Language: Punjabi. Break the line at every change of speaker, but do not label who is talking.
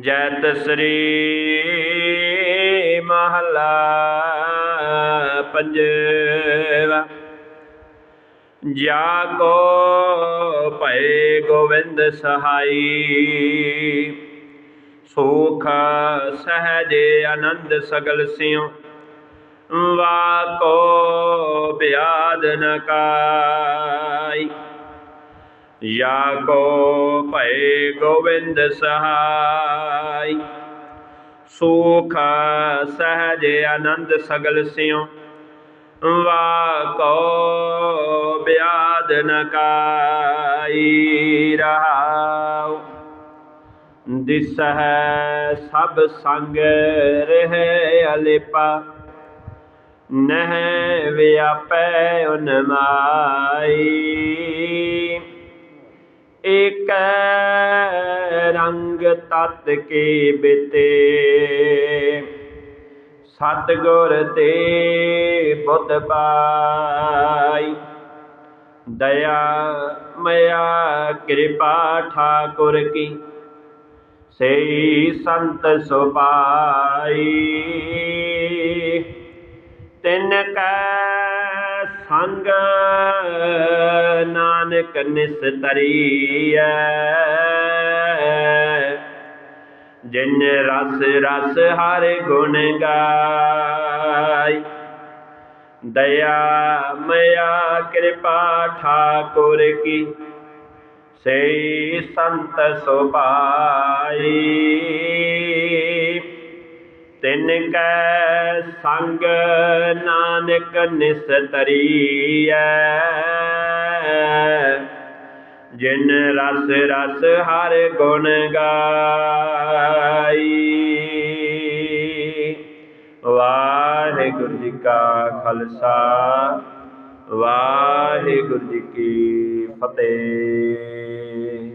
ਜੈਤ ਸ੍ਰੀ ਮਹਲਾ ਪੰਜਵਾ। ਜਾ ਕੋ ਭਏ ਗੋਵਿੰਦ ਸਹਾਈ, ਸੁਖ ਸਹਜ ਆਨੰਦ ਸਗਲ ਸਿਉ। ਵਾ ਕੋ ਬਿਆਦ ਨ ਯਾ ਕੋ ਭਏ ਗੋਵਿੰਦ ਸਹਾਈ ਸੁਖ ਸਹਜ ਆਨੰਦ ਸਗਲ ਸਿਉ ਵਾ ਕੋ ਬਿਆਦ ਨ ਰਹਾਉ ਦਿਸਹਿ ਸਭ ਸੰਗ ਰਹਿ ਅਲੇਪਾ ਨਹਿ ਵਿਆਪੈ ਉਨਮਾਈ ਏਕ ਰੰਗ ਤਤ ਕੇ ਬਿਤੇ। ਸਤਗੁਰ ਤੇ ਬੁੱਧ ਪਾਈ ਦਇਆ ਮਇਆ ਕਿਰਪਾ ਠਾਕੁਰ ਕੀ। ਸਈ ਸੰਤ ਸੁਪਾਈ ਤਿਨ ਕੈ ਸੰਗ, ਨਾਨਕ ਨਿਸਤਰੀਐ। ਜਿਨ ਰਸ ਰਸ ਹਰ ਗੁਣ ਗਾਈ। ਦਇਆ, ਮਇਆ, ਕਿਰਪਾ ਠਾਕੁਰ ਕੀ ਸੇ ਸੰਤ ਸੁਭਾਈ ਤਿਨ ਕੈ ਸੰਗ ਨਾਨਕ ਨਿਸਤਰੀਐ। ਜਿਨ ਰਸ ਰਸ ਹਰ ਗੁਣ ਗਾਈ। ਵਾਹਿਗੁਰੂ ਜੀ ਕਾ ਖਾਲਸਾ ਵਾਹਿਗੁਰੂ ਜੀ ਕੀ ਫਤਿਹ।